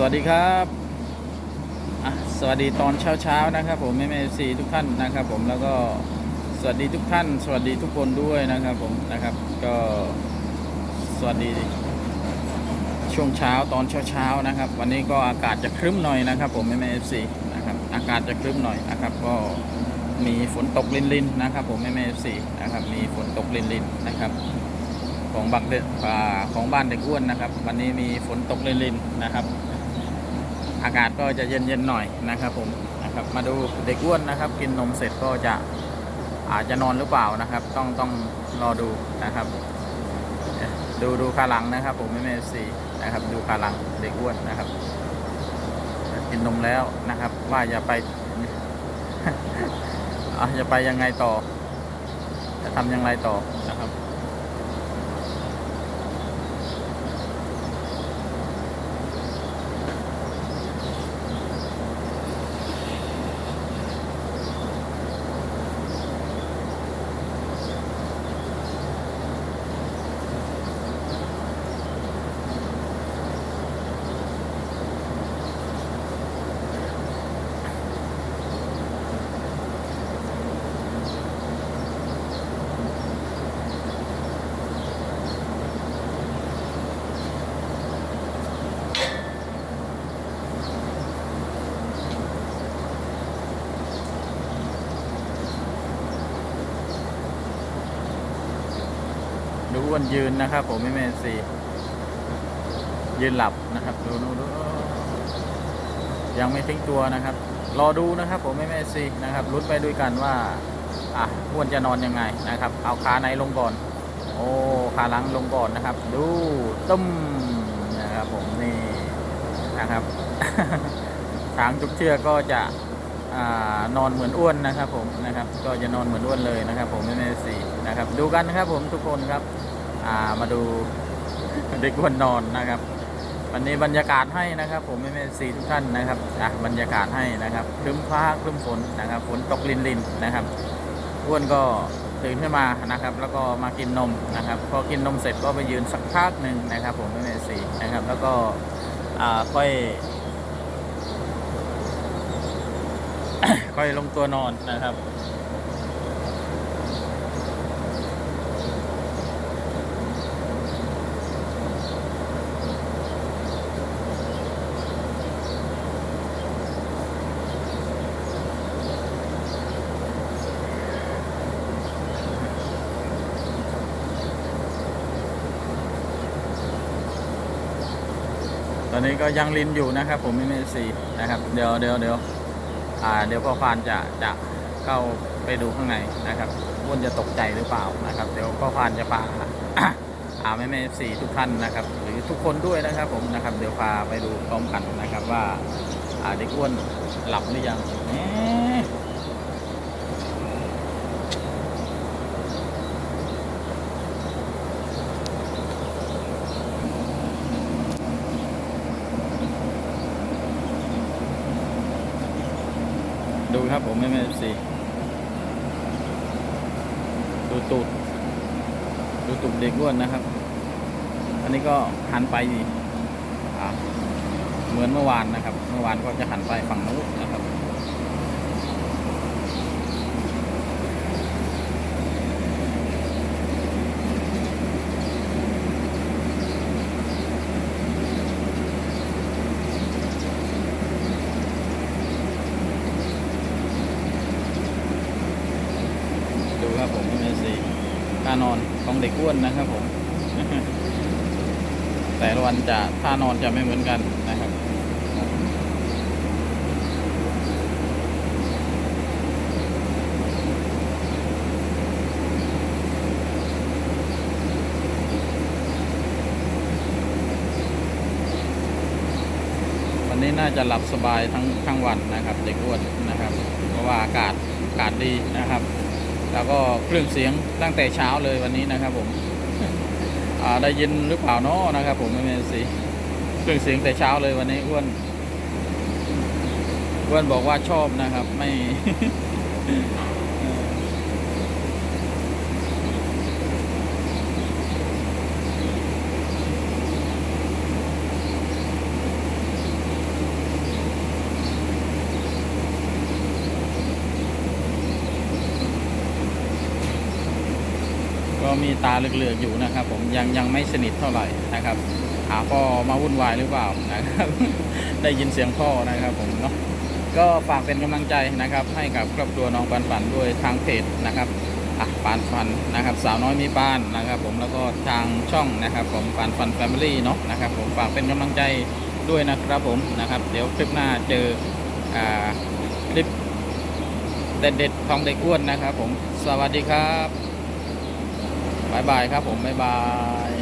สวัสดีครับสวัสดีตอนเช้าๆนะครับ ผมแม่แม่ซีทุกท่านนะครับ ผมแล้วก็สวัสดีทุกท่าน สวัสดีทุกคนด้วยนะครับ ผมนะครับ ก็สวัสดีช่วงเช้าตอนเช้าๆนะครับ วันนี้ก็อากาศจะครึ้มหน่อยนะครับ ผมแม่แม่ซีนะครับ อากาศจะครึ้มหน่อยนะครับ ก็มีฝนตกลินๆนะครับ ผมแม่แม่ซีนะครับ มีฝนตกลินๆนะครับของบักเด็กอ่าของบ้านเด็กอ้วนนะครับ วันนี้มีฝนตกลินๆนะครับ อากาศก็จะเย็นๆหน่อยนะครับผมนะครับมาดูเด็กอ้วนนะครับ กินนมเสร็จก็จะอาจจะนอนหรือเปล่านะครับ ต้องต้องรอดูนะครับ ดูดูขาหลังนะครับ ผมไม่เมสีนะครับ ดูขาหลังเด็กอ้วนนะครับ กินนมแล้วนะครับ ว่าอย่าไปอะจะไปยังไงต่อ จะทำยังไงต่อนะครับ ดูอ้วนยืนนะครับ ผมไม่เมนซียืนหลับนะครับ ดูดูดูยังไม่ทิ้งตัวนะครับ รอดูนะครับผมไม่เมนซีนะครับลุ้นไปด้วยกันว่าอะอ้วนจะนอนยังไงนะครับ เอาขาไหนลงก่อน โอ้ขาหลังลงก่อนนะครับ ดูตุ้มนะครับผมนี่นะครับช้างทุกเชือกก็จะอนอนเหมือนอ้วนนะครับผมนะครับ ก็จะนอนเหมือนอ้วนเลยนะครับ ผมไม่เมนซีนะครับ ดูกันนะครับผมทุกคนครับามาดูเด็กอ้วนนอนนะครับ วันนี้บรรยากาศให้นะครับ ผมไม่ไม่สีทุกท่านนะครับอะบรรยากาศให้นะครับครึ้มฟ้าครึ้มฝนนะครับฝนตกลินลินนะครับอ้วนก็ตื่นขึ้นมานะครับ แล้วก็มากินนมนะครับพอกินนมเสร็จก็ไปยืนสักพักหนึ่งนะครับ ผมไม่ไม่สีนะครับ แล้วก็อ่าค่อยค่อยลงตัวนอนนะครับ ตอนนี้ก็ยังลินอยู่นะครับผมไม่ไม่สีนะครับเดี๋ยวเดี๋ยวเดี๋ยวอ่าเดี๋ยวพ่อพานจะจะเข้าไปดูข้างในนะครับอ้วนจะตกใจหรือเปล่านะครับ เดี๋ยวพ่อพานจะพาอ่าไม่ไม่สีทุกท่านนะครับ หรือทุกคนด้วยนะครับผมนะครับ เดี๋ยวพาไปดูพร้อมกันนะครับว่าอ่าเด็กอ้วนหลับหรือยัง ดูครับผมไม่ไม่สีดูตูดดูตูดเด็กอ้วนนะครับ อันนี้ก็หันไปอ่าเหมือนเมื่อวานนะครับ เมื่อวานก็จะหันไปฝั่งนู้นนะครับ ครับผมไม่สีท่านอนของเด็กอ้วนนะครับผม แต่ละวันจะท่านอนจะไม่เหมือนกันนะครับวันนี้น่าจะหลับสบายทั้งทั้งวันนะครับ เด็กอ้วนนะครับ เพราะว่าอากาศอากาศดีนะครับ แล้วก็เครื่องเสียงตั้งแต่เช้าเลยวันนี้นะครับผมได้ยินหรือเปล่าเนาะนะครับ ผมไม่เป็นสิเครื่องเสียงแต่เช้าเลยวันนี้อ้วนอ้วนบอกว่าชอบนะครับ ไม่ อ มีตาเหลือกๆอยู่นะครับ ผมยังยังไม่สนิทเท่าไหร่นะครับ หาพ่อมาวุ่นวายหรือเปล่านะครับ ได้ยินเสียงพ่อนะครับ ผมเนาะก็ฝากเป็นกำลังใจนะครับ ให้กับครอบครัวน้องปันปันด้วยทางเพจนะครับอะปานฟันนะครับ สาวน้อยมีปานนะครับ ผมแล้วก็ทางช่องนะครับ ผมปานฟันแฟมิลี่เนาะนะครับ ผมฝากเป็นกำลังใจด้วยนะครับผมนะครับ เดี๋ยวคลิปหน้าเจออ่าคลิปเด็ดๆของเด็กอ้วนนะครับ ผมสวัสดีครับ บายบายครับผมบายบาย